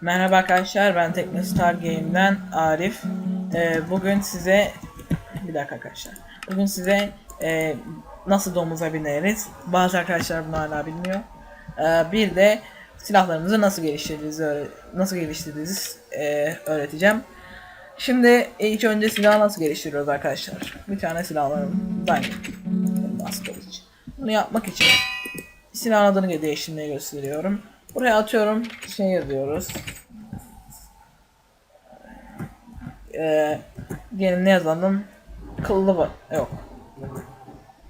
Merhaba arkadaşlar ben Teknostar Game'den Arif. Ee, bugün size bir dakika arkadaşlar. Bugün size e, nasıl domuza bineriz. Bazı arkadaşlar bunu hala bilmiyor. Ee, bir de silahlarımızı nasıl geliştirdiğimizi öğre- nasıl geliştirdiğimizi e, öğreteceğim. Şimdi ilk önce silahı nasıl geliştiriyoruz arkadaşlar? Bir tane silahlarım ben Elmas kılıç. Bunu yapmak için silahın adını değiştirmeyi gösteriyorum. Buraya atıyorum şey yazıyoruz. Ee, diyelim ne yazalım? Kıllı var. Yok.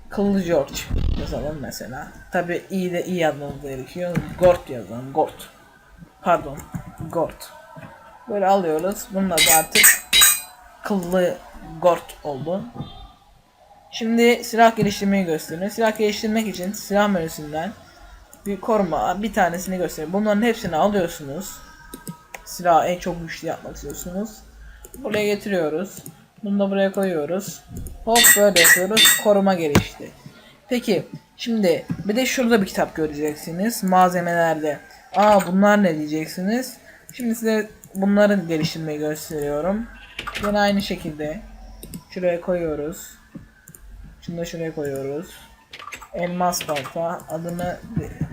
Kıllı George yazalım mesela. Tabi iyi de iyi yazmamız gerekiyor. Gort yazalım. Gort. Pardon. Gort. Böyle alıyoruz. Bununla da artık kıllı Gort oldu. Şimdi silah geliştirmeyi gösteriyor. Silah geliştirmek için silah menüsünden bir koruma bir tanesini gösteriyor. Bunların hepsini alıyorsunuz. Silahı en çok güçlü yapmak istiyorsunuz. Buraya getiriyoruz. Bunu da buraya koyuyoruz. Hop böyle yapıyoruz. Koruma gelişti. Peki şimdi bir de şurada bir kitap göreceksiniz. Malzemelerde. Aa bunlar ne diyeceksiniz. Şimdi size bunların geliştirmeyi gösteriyorum. Yine aynı şekilde şuraya koyuyoruz. Şunu da şuraya koyuyoruz. Elmas balta. Adını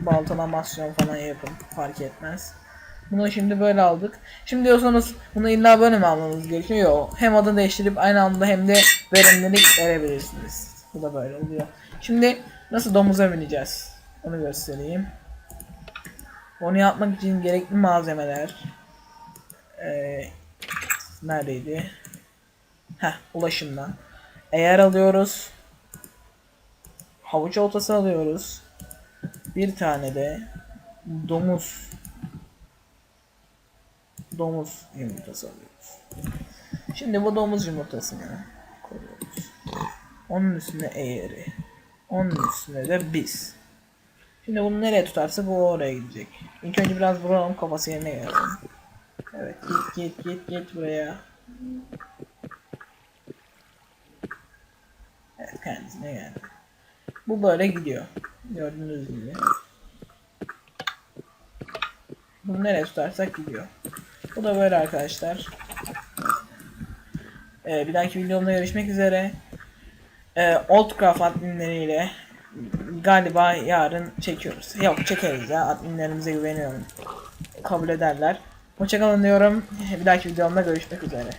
baltalamasyon falan yapın. Fark etmez. Bunu şimdi böyle aldık. Şimdi diyorsanız bunu illa böyle mi almanız gerekiyor? Yok. Hem adını değiştirip aynı anda hem de verimlilik verebilirsiniz. Bu da böyle oluyor. Şimdi nasıl domuza bineceğiz? Onu göstereyim. Onu yapmak için gerekli malzemeler. Ee, neredeydi? Heh, ulaşımdan. Eğer alıyoruz. Havuç oltası alıyoruz. Bir tane de domuz domuz yumurtası alıyoruz. Şimdi bu domuz yumurtasını koyuyoruz. Onun üstüne eğri. Onun üstüne de biz. Şimdi bunu nereye tutarsa bu oraya gidecek. İlk önce biraz vuralım kafası yerine gelsin. Evet git git git git buraya. Evet kendisine geldi. Bu böyle gidiyor. Gördüğünüz gibi. Bunu nereye tutarsak gidiyor. Bu da böyle arkadaşlar. Ee, bir dahaki videomda görüşmek üzere. Ee, Oldcraft adminleriyle galiba yarın çekiyoruz. Yok çekeriz ya adminlerimize güveniyorum. Kabul ederler. Hoşçakalın diyorum. Bir dahaki videomda görüşmek üzere.